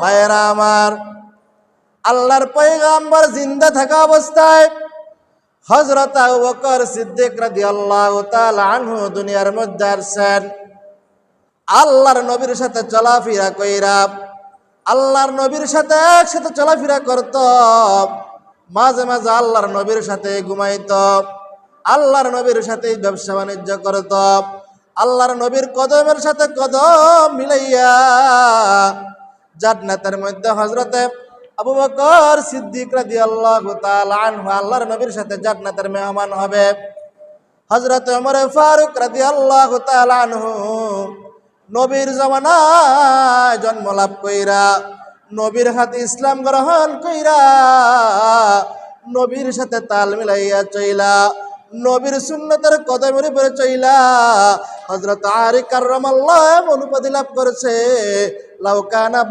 ভাইয়েরা আমার, আল্লাহর পয়গাম্বর জিন্দা থাকা অবস্থায় হজরত বকর সিদ্দিক রাদিয়াল্লাহু তাআলা আনহু দুনিয়ার মধ্যে আসছেন। আল্লাহর নবীর সাথে চলাফেরা কইরা, আল্লাহর নবীর সাথে একসাথে চলাফেরা করত, মাঝে মাঝে আল্লাহর নবীর সাথে ঘুমাইত, আল্লাহর নবীর সাথে ব্যবসা বাণিজ্য করত, আল্লাহর নবীর কদমের সাথে কদম মিলাইয়া জান্নাতের মধ্যে হজরতে আবু বকর সিদ্দিক রাদিয়াল্লাহু তাআলা আনহু আল্লাহর নবীর সাথে জান্নাতের মেহমান হবে। হজরত ওমর ফারুক রাদিয়াল্লাহু তাআলা আনহু নবীর জমানায় জন্ম লাভ কইরা, নবীর হাতে ইসলাম গ্রহণ কইরা নবীর সাথে তাল মিলাইয়া চইলা, নবীর সুন্নতের কদমের উপরে চইলা হজরত আরিকার কার্রামাল্লাহ এমন উপাধি লাভ করেছে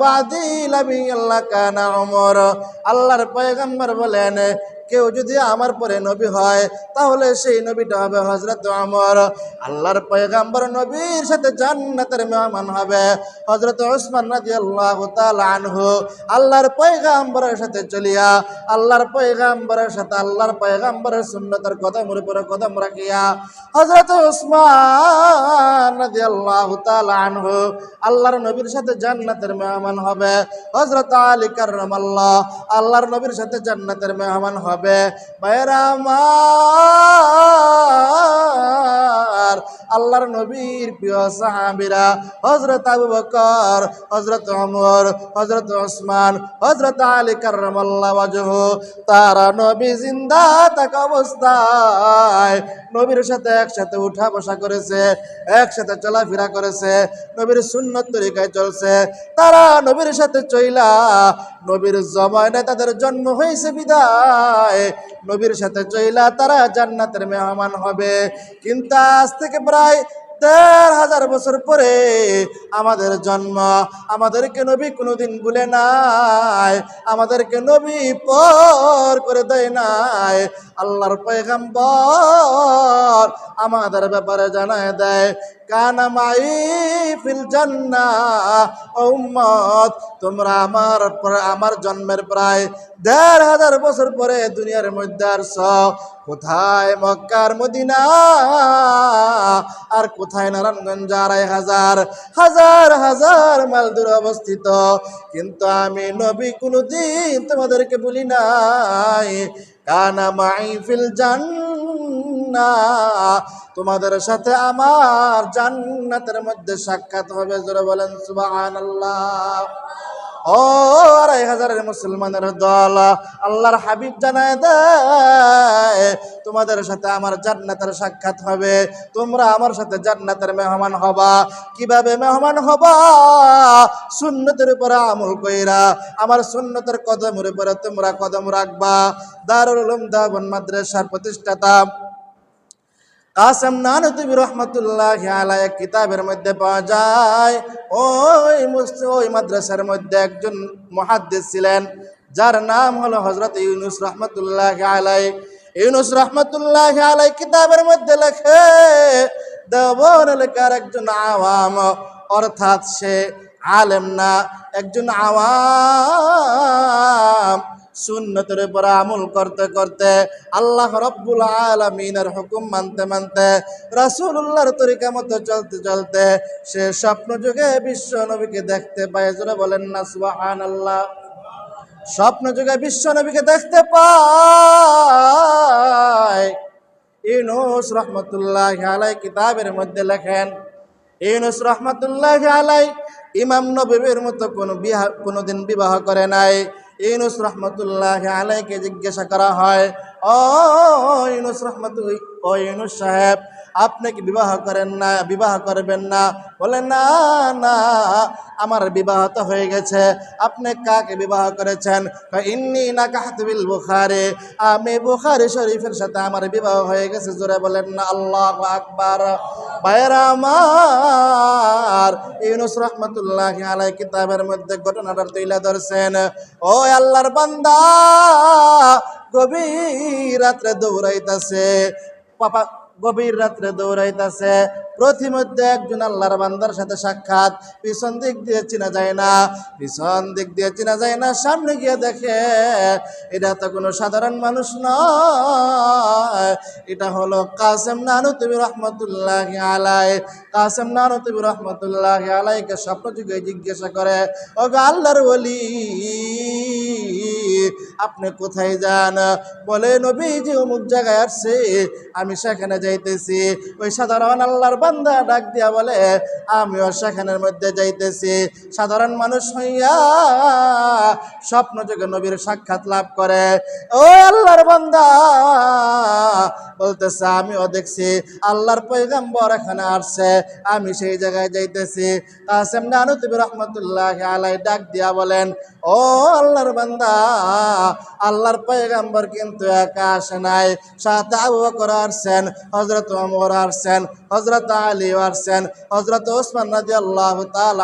বাদি আল্লাহ কানা অমর আল্লাহর পয়গম্বর বলেন, কেউ যদি আমার পরে নবী হয়, তাহলে সেই নবীটা হবে হজরত আমর আল্লাহর পয়গাম্বর নবীর সাথে জান্নাতের মেহমান হবে হজরত ওসমান রাজি আল্লাহ আনহু। আল্লাহর পয়গাম্বরের সাথে চলিয়া, আল্লাহর পয়গাম্বরের সাথে আল্লাহর পয়গাম্বরের সুন্নতের কদমের উপরে কদম রাখিয়া হজরত ওসমান রাজি আল্লাহ আনহু আল্লাহর নবীর সাথে জান্নাতের মেহমান হবে। হজরত আলী কার্লাহ আল্লাহ আল্লাহর নবীর সাথে জান্নাতের মেহমান হবে। ভাইয়েরা আমার আল্লাহর নবীর প্রিয় সাহাবিরা হজরত আবু বকর হজরত ওমর হজরত ওসমান হজরত আলী ওয়াজহ, তারা নবী জিন্দা থাকা অবস্থায় নবীর সাথে একসাথে উঠা বসা করেছে, একসাথে চলাফেরা করেছে, নবীর সুন্নত তরিকায় চলছে, তারা নবীর সাথে চইলা নবীর জমানে তাদের জন্ম হয়েছে বিদায়। নবীর সাথে চইলা তারা জান্নাতের মেহমান হবে। কিন্তু আজ থেকে প্রায় দেড় হাজার বছর পরে আমাদের জন্ম। আমাদেরকে নবী কোনোদিন ভুলে নাই। আমাদেরকে নবী পর করে দেয় নাই। আল্লাহর পয়গাম্বর আমাদের ব্যাপারে জানায় দেয়। কানা ফিল জান্না উম্মত, তোমরা আমার আমার জন্মের প্রায় দেড় হাজার বছর পরে দুনিয়ার মধ্যে আসছ। কোথায় মক্কার মদিনা? আর কোথায় নারায়ণগঞ্জ? আড়াই হাজার হাজার হাজার মাইল দূরে অবস্থিত। কিন্তু আমি নবী কোনোদিন তোমাদেরকে বলি নাই। জান্না। তোমাদের সাথে আমার জান্নাতের মধ্যে সাক্ষাৎ হবে জোরে বলেন সুবহানাল্লাহ। ও আড়াই হাজারের মুসলমানের দল, আল্লাহর হাবিব জানায় দেয় তোমাদের সাথে আমার জান্নাতের সাক্ষাৎ হবে, তোমরা আমার সাথে জান্নাতের মেহমান হবা। কীভাবে মেহমান হবা? সুন্নতের উপরে আমল কইরা, আমার সুন্নতের কদমের উপরে তোমরা কদম রাখবা। দারুল উলুম দাবন মাদ্রাসার প্রতিষ্ঠাতা কাসেম নানতুবি রহমতুল্লাহ এক কিতাবের মধ্যে পাওয়া যায় ওই ওই মাদ্রাসার মধ্যে একজন মহাদ্দিস ছিলেন, যার নাম হলো হজরত ইউনুস রহমতুল্লাহ আলাই ইউনুস রহমতুল্লাহ আলাই কিতাবের মধ্যে লেখে, দেবর এলাকার একজন আওয়াম, অর্থাৎ সে আলেম না, একজন আওয়াম। সুন্নতের উপর আমল করতে করতে আল্লাহ রব্বুল আলমিনের হুকুম মানতে মানতে রাসূলুল্লাহর তরিকা মতো চলতে চলতে সে স্বপ্ন যুগে বিশ্ব নবীকে দেখতে পায়। জোরে বলেন না সুবাহান আল্লাহ স্বপ্ন যুগে বিশ্ব নবীকে দেখতে পায়। ইউনুস রহমতুল্লাহ আলাই কিতাবের মধ্যে লেখেন, ইউনুস রহমতুল্লাহ আলাই ইমাম নবীর মতো কোনো বিবাহ কোনোদিন বিবাহ করে নাই। ইউনুস রহমতুল্লাহ আলাইকে জিজ্ঞাসা করা হয় রহমতুল ও ইউনুস সাহেব, আপনি কি বিবাহ করেন না? বিবাহ করবেন না? বলেন না না, আমার বিবাহ তো হয়ে গেছে। আপনি কাকে বিবাহ করেছেন? ইন্নি না কাহাতবিল বুখারে। আমি বুখারি শরীফের সাথে আমার বিবাহ হয়ে গেছে। জোরে বলেন না আল্লাহ আকবার। বাইরা আমার ইউনুস রহমতুল্লাহ আলাই কিতাবের মধ্যে ঘটনাটা তুলে ধরছেন। ও আল্লাহর বান্দা, গভীর রাত্রে দৌড়াইতেছে। পাপা গভীর রাত্রে দৌড়াইতাছে। প্রতিমধ্যে একজন আল্লাহর বান্দার সাথে সাক্ষাৎ, পিছন দিক দিয়ে চেনা যায় না, পিছন দিক দিয়ে চেনা যায় না, সামনে গিয়ে দেখে, এটা তো কোনো সাধারণ মানুষ নয়। এটা হলো কাসেম নানুতবি রহমতুল্লাহ আলাই কাসেম নানুতবি রহমতুল্লাহ আলাইকে স্বপ্ন যুগে জিজ্ঞাসা করে ও আল্লাহর বলি আপনি কোথায় যান? বলে নবী যে অমুক জায়গায় আসছে, আমি সেখানে যাইতেছি। ওই সাধারণ আল্লাহর বান্দা ডাক দিয়া বলে, আমিও সেখানের মধ্যে যাইতেছি। সাধারণ মানুষ হইয়া স্বপ্ন যুগে নবীর সাক্ষাৎ লাভ করে। ও আল্লাহর বান্দা, বলতেছে, আমিও দেখছি, আল্লাহর পয়গাম্বর এখানে আসছে, আমি সেই জায়গায় যাইতেছি। কাসেম নানুতবি রহমতুল্লাহ আলাই ডাক দিয়া বলেন, ও আল্লাহর বান্দা আল্লাহর পয়গাম্বর কিন্তু একা আসে নাই। সাথে আবু বকর আসছেন হজরত ওমর আসছেন হজরত আলী আসছেন হজরত ওসমান রাজি আল্লাহ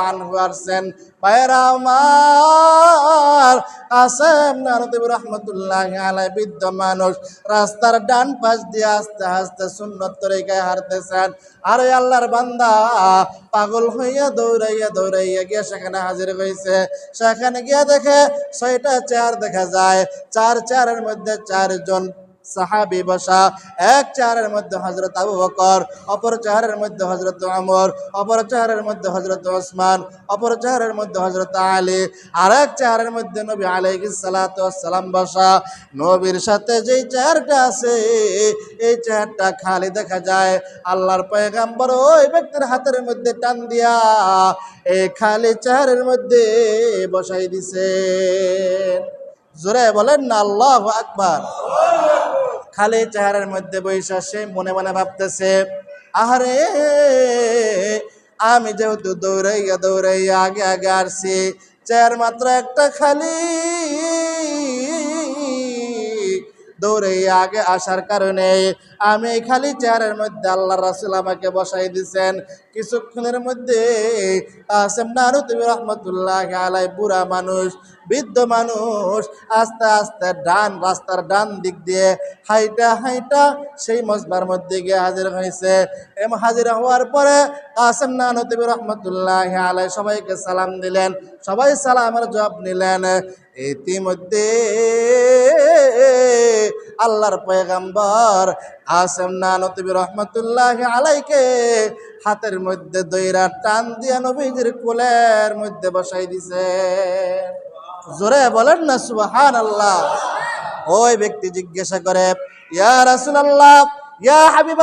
আনহু আসছেন। ভাইয়েরা আমার কাসেম নানুতবি রহমতুল্লাহ আলাই, বৃদ্ধ মানুষ, রাস্তার ডান পাশ দিয়ে আস্তে আস্তে সুন্নত তরিকায় হারতেছেন আর আল্লাহর বান্দা, পাগল হইয়া দৌড়াইয়া দৌড়াইয়া গিয়ে সেখানে হাজির হয়েছে সেখানে গিয়ে দেখে ছয়টা চেয়ার দেখা যায়। চার চেয়ারের মধ্যে চারজন সাহাবি বসা, এক চেয়ারের মধ্যে হজরত আবু বকর, অপর চেয়ারের মধ্যে হজরত আমর অপর চেয়ারের মধ্যে হজরত ওসমান, অপর চেয়ারের মধ্যে হজরত আলী আর এক চেয়ারের মধ্যে নবী আলাইহি সালাম বসা। নবীর সাথে যেই চেয়ারটা আছে, এই চেয়ারটা খালি দেখা যায়। আল্লাহর পয়গাম্বর ওই ব্যক্তির হাতের মধ্যে টান দিয়া এই খালি চেয়ারের মধ্যে বসাই দিছে। জোরে বলেন না, আল্লাহ আকবার। খালি চেহারার মধ্যে বৈশা সে মনে মনে ভাবতেছে, আহারে, আমি যেহেতু দৌড়াইয়া দৌড়াইয়া আগে আগে আসছি, চেয়ার মাত্র একটা খালি দৌড়াইয়া আগে আসার কারণে আমি খালি চেয়ারের মধ্যে আল্লাহ রাসুল আমাকে বসাই দিছেন। কিছুক্ষণের মধ্যে আসেম নানুতবি রহমতুল্লাহ আলাই বুড়া মানুষ বৃদ্ধ মানুষ আস্তে আস্তে ডান, রাস্তার ডান দিক দিয়ে হাইটা হাইটা সেই মসবার মধ্যে গিয়ে হাজির হয়েছে। এবং হাজির হওয়ার পরে কাসেম নানুতবি রহমতুল্লাহ আলাই সবাইকে সালাম দিলেন। সবাই সালামের জবাব নিলেন। ইতিমধ্যে আল্লাহর পয়গাম্বর আসেম নানতবি রহমতুল্লাহ আলাইকে হাতের মধ্যে দইরা টান দিয়া নবীজির কোলের মধ্যে বসাই দিছে। জোরে বলেন না সুবহান আল্লাহ ওই ব্যক্তি জিজ্ঞাসা করে, ইয়া রাসুল আল্লাহ ইয়া হাবিব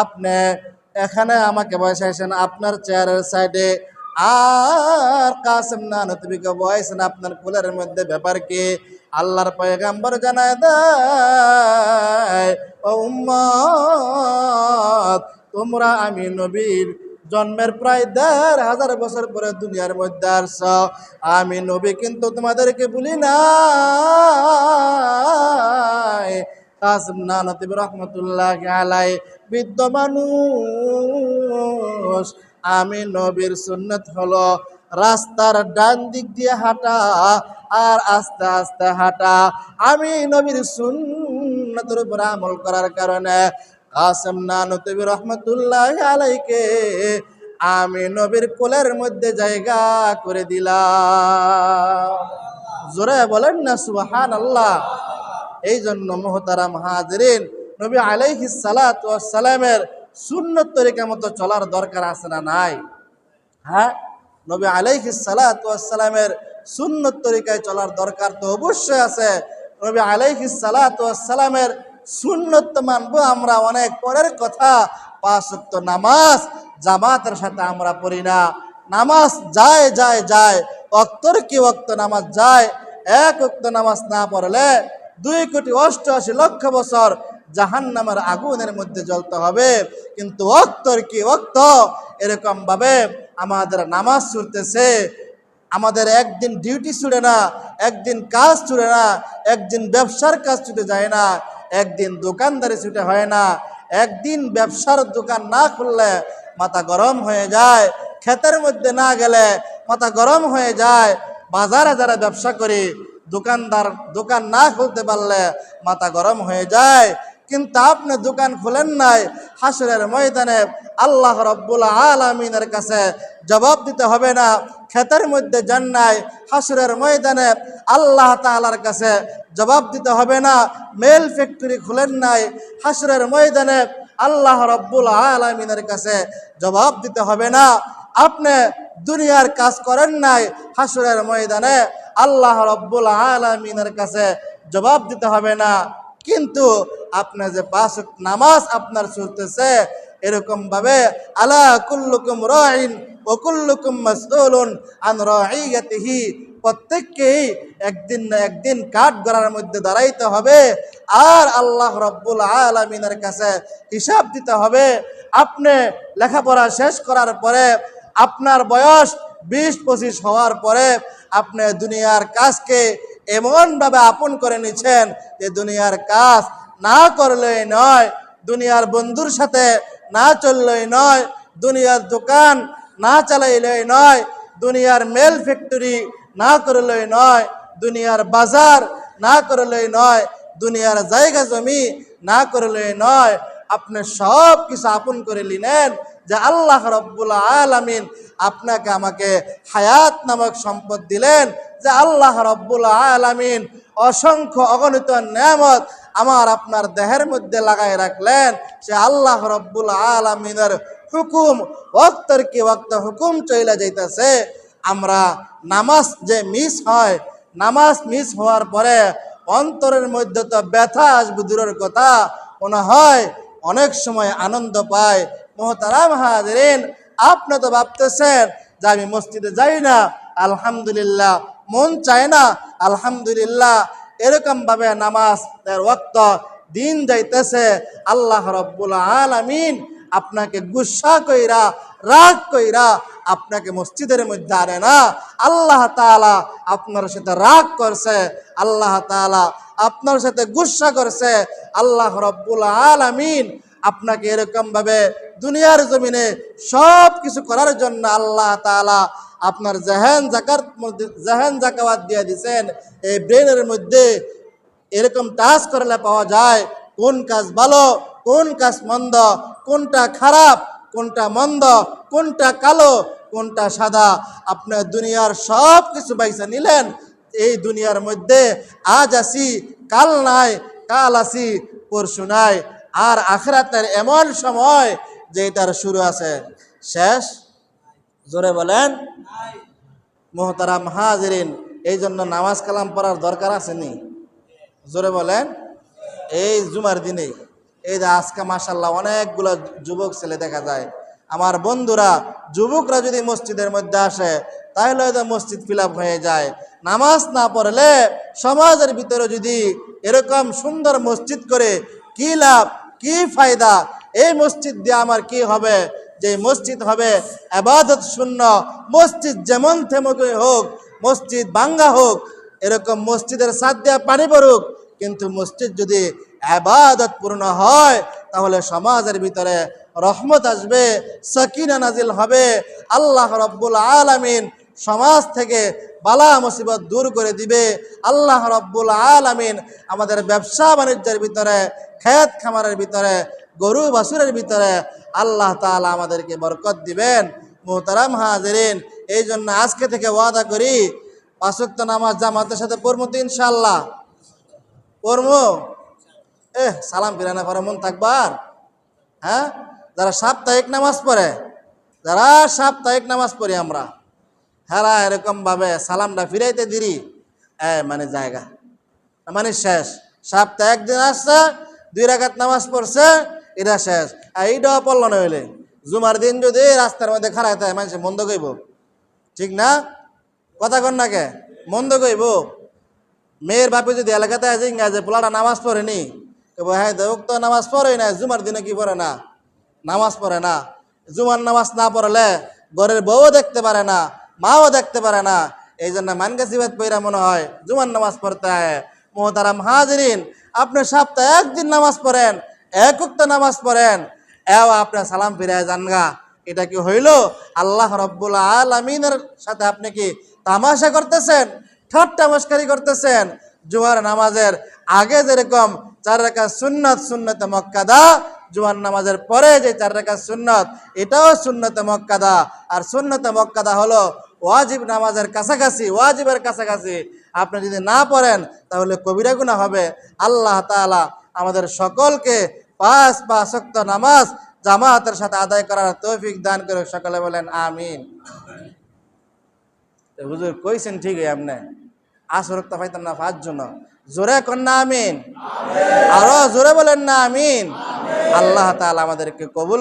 আপনি এখানে আমাকে বসাইছেন আপনার চেয়ারের সাইডে। আর কাসেম না নতুবিকে বয়সেন আপনার কুলের মধ্যে ব্যাপার কি? আল্লাহর পয়গাম্বর জানায় দেয়, ও উম্মত, তোমরা আমি নবীর জন্মের প্রায় দেড় হাজার বছর পরে দুনিয়ার মধ্যে আসছ। আমি নবী কিন্তু তোমাদেরকে বলি না রহমতুল্লাহ আলাই বৃদ্ধ মানুষ। আমি নবীর সুন্নত হলো রাস্তার ডান দিক দিয়ে হাঁটা আর আস্তে আস্তে হাঁটা। আমি নবীর সুন্নতের উপর আমল করার কারণে কাসেম না নতবি রহমতুল্লাহ আলাইকে আমি নবীর কোলের মধ্যে জায়গা করে দিলাম। জোরে বলেন না সুবাহান আল্লাহ এই জন্য মোহতারাম হাজরিন, নবী আলাইহি সালাত সালামের সুন্নত তরিকা মতো চলার দরকার আছে না নাই? হ্যাঁ? নবী আলাইহি সালাত সালামের সুন্নত তরিকায় চলার দরকার তো অবশ্যই আছে। নবী আলাইহি সালাত সালামের সুন্নত মানবো আমরা অনেক পরের কথা। পাঁচ ওয়াক্ত নামাজ, জামাতের সাথে আমরা পড়ি না। নামাজ যায় যায় যায়। অক্তর কি অক্ত নামাজ যায়? এক অক্ত নামাজ না পড়লে দুই কোটি অষ্টআশি লক্ষ বছর জাহান নামের আগুনের মধ্যে জ্বলতে হবে। কিন্তু অক্তর কি অক্ত? এরকম ভাবে আমাদের নামাজ ছুটতেছে আমাদের একদিন ডিউটি ছুটে না, একদিন কাজ ছুটে না, একদিন ব্যবসার কাজ ছুটে যায় না। একদিন দোকানদারি ছুটে হয় না। একদিন ব্যবসার দোকান না খুললে মাথা গরম হয়ে যায়। ক্ষেতের মধ্যে না গেলে মাথা গরম হয়ে যায়। বাজারে যারা ব্যবসা করি, দোকানদার দোকান না খুলতে পারলে মাথা গরম হয়ে যায়। কিন্তু আপনি দোকান খুলেন নাই, হাসরের ময়দানে আল্লাহ রব্বুল আলমিনের কাছে জবাব দিতে হবে না। ক্ষেতের মধ্যে যান নাই, হাসরের ময়দানে আল্লাহ তালার কাছে জবাব দিতে হবে না। মেল ফ্যাক্টরি খুলেন নাই, হাসরের ময়দানে আল্লাহ রব্বুল আলমিনের কাছে জবাব দিতে হবে না। আপনি দুনিয়ার কাজ করেন নাই, হাসরের ময়দানে আল্লাহ রব্বুল আলমিনের কাছে জবাব দিতে হবে না। কিন্তু আপনার যে পাঁচ নামাজ আপনার চলতেছে, এরকম ভাবে, আলা কুল্লুকুম রাইন ও কুল্লুকুম মাসউলুন আন রাইয়াতিহি, প্রত্যেককেই একদিন না একদিন কাঠ গড়ার মধ্যে দাঁড়াইতে হবে। আর আল্লাহ রব্বুল আলমিনের কাছে হিসাব দিতে হবে। আপনি লেখাপড়া শেষ করার পরে, আপনার বয়স বিশ পঁচিশ হওয়ার পরে, আপনি দুনিয়ার কাজকে এমনভাবে আপন করে নিছেন যে দুনিয়ার কাজ না করলেই নয়, দুনিয়ার বন্ধুর সাথে না চললেই নয়, দুনিয়ার দোকান না চালাইলেই নয়, দুনিয়ার মেল ফ্যাক্টরি না করলেই নয়, দুনিয়ার বাজার না করলেই নয়, দুনিয়ার জায়গা জমি না করলেই নয়। আপনি সব কিছু আপন করে নিলেন যে আল্লাহ রব্বুল আলামিন আপনাকে আমাকে হায়াত নামক সম্পদ দিলেন, যে আল্লাহ রব্বুল আলামিন অসংখ্য অগণিত নেয়ামত আমার আপনার দেহের মধ্যে লাগাই রাখলেন। সে আল্লাহ রব্বুল আলামিনের হুকুম ওক্তর কি ওক্ত হুকুম চলে যাইতেছে। আমরা নামাজ যে মিস হয়, নামাজ মিস হওয়ার পরে অন্তরের মধ্যে তো ব্যথা আসবে দূরের কথা। মনে হয় অনেক সময় আনন্দ পায়। মোহতারাম হাজরিন, আপনি তো ভাবতেছেন যে আমি মসজিদে যাই না। আলহামদুলিল্লাহ, মন চায় না। আলহামদুলিল্লাহ এরকম ভাবে নামাজ ওয়াক্ত দিন যাইতেছে, আল্লাহ রব্বুল আলামিন আপনাকে গুসা কইরা, রাগ কইরা আপনাকে মসজিদের মধ্যে আনে না। আল্লাহ তাআলা আপনার সাথে রাগ করছে, আল্লাহ তাআলা আপনার সাথে গুসা করছে, আল্লাহ রব্বুল আলামিন আপনাকে এরকম ভাবে দুনিয়ার জমিনে সব কিছু করার জন্য আল্লাহ তাআলা আপনার জাহান মধ্যে, জাহান জাকাওয়াত দিয়ে দিছেন। এই ব্রেনের মধ্যে এরকম টাচ করলে পাওয়া যায়, কোন কাজ ভালো, কোন কাজ মন্দ, কোনটা খারাপ, কোনটা মন্দ, কোনটা কালো, কোনটা সাদা। আপনার দুনিয়ার সব কিছু বাইসা নিলেন, এই দুনিয়ার মধ্যে আজ আসি, কাল নাই, কাল আসি, পরশু নাই, আর আখরাতের এমন সময় যে এটার শুরু আছে, শেষ। জোরে বলেন। মোহতারাম হাজরিন এই জন্য নামাজ কালাম পড়ার দরকার আসেনি জোরে বলেন। এই জুমার দিনে, এই যে আজকে মাসাল্লাহ অনেকগুলো যুবক ছেলে দেখা যায়। আমার বন্ধুরা, যুবকরা যদি মসজিদের মধ্যে আসে তাহলে হয়তো মসজিদ ফিল হয়ে যায়। নামাজ না পড়লে সমাজের ভিতরে যদি এরকম সুন্দর মসজিদ করে, কি লাভ, কি ফায়দা? এই মসজিদ দিয়ে আমার কি হবে? যে মসজিদ হবে আবাদত শূন্য। মসজিদ যেমন থেমকে হোক, মসজিদ বাঙ্গা হোক, এরকম মসজিদের সাথ দেওয়া পানি পড়ুক, কিন্তু মসজিদ যদি আবাদত পূর্ণ হয়, তাহলে সমাজের ভিতরে রহমত আসবে, সকিনা নাজিল হবে। আল্লাহ রব্বুল আলামিন সমাজ থেকে বালা মুসিবত দূর করে দিবে। আল্লাহ রব্বুল আলামিন আমাদের ব্যবসা বাণিজ্যের ভিতরে, খেত খামারের ভিতরে গরু বাছুরের ভিতরে আল্লাহ তাআলা আমাদেরকে বরকত দিবেন। মোহতারাম হাজরিন, এই জন্য আজকে থেকে ওয়াদা করি পাঁচক্ত নামাজ জামাতের সাথে পড়ব তো ইনশাল্লাহ পড়ব? এ সালাম ফিরানা করে মন থাকবার হ্যাঁ? যারা সাপ্তাহিক নামাজ পড়ে, যারা সাপ্তাহিক নামাজ পড়ি আমরা, হেরা এরকম ভাবে সালামটা ফিরাইতে দিরি। এ মানে জায়গা। মানে শেষ। সপ্তাহে একদিন আসছে, দুই রাকাত নামাজ পড়ছে এটা শেষ। আর এইটাও পড়ল না হইলে। জুমার দিন যদি রাস্তার মধ্যে খারাপ থাকে মানুষ মন্দ কইব। ঠিক না? কথা কন নাকে মন্দ কইব। মেয়ের বাপে যদি এলাকাতে আছে ইংরা যে পোলাটা নামাজ পড়েনি কেবল হ্যাঁ তো নামাজ পড়ে না, জুমার দিনে কি পড়ে না? নামাজ পড়ে না। জুমার নামাজ না পড়লে ঘরের বউও দেখতে পারে না, মাও দেখতে পারে না। এই জন্য মানগাছিবাদ পইরা মনে হয়, জুমার নামাজ পড়তে হয়। মোহতারাম হাজরিন, আপনি সপ্তাহে একদিন নামাজ পড়েন এক উক্ত নামাজ পড়েন, এও আপনার সালাম ফিরে জানগা এটা কি হইল? আল্লাহ রব্বুল আলমিনের সাথে আপনি কি তামাশা করতেছেন? ঠাট্টা মস্কারি করতেছেন? জুয়ার নামাজের আগে যেরকম চার রেখা সুন্নত, সুন্নতে মক্কাদা জুয়ান নামাজের পরে যে চার রেখা সুন্নত, এটাও সুন্নতে মক্কাদা। আর সুন্নতে মক্কাদা হলো ওয়াজিব নামাজের কাছাকাছি, ওয়াজিবের কাছাকাছি। আপনি যদি না পড়েন, তাহলে কবিরা গুণা হবে। আল্লাহ তাআলা আমাদের সকলকে পাঁচ বা শক্ত নামাজ জামাতের সাথে আদায় করার তৌফিক দান করে সকলে বলেন আমিন। হুজুর কইছেন ঠিকই আপনি। আসরক্ত পাইতাম না, পাঁচ জন। জোরে না আমিন। আরও জোরে বলেন না আমিন। আল্লাহ তালা আমাদেরকে কবুল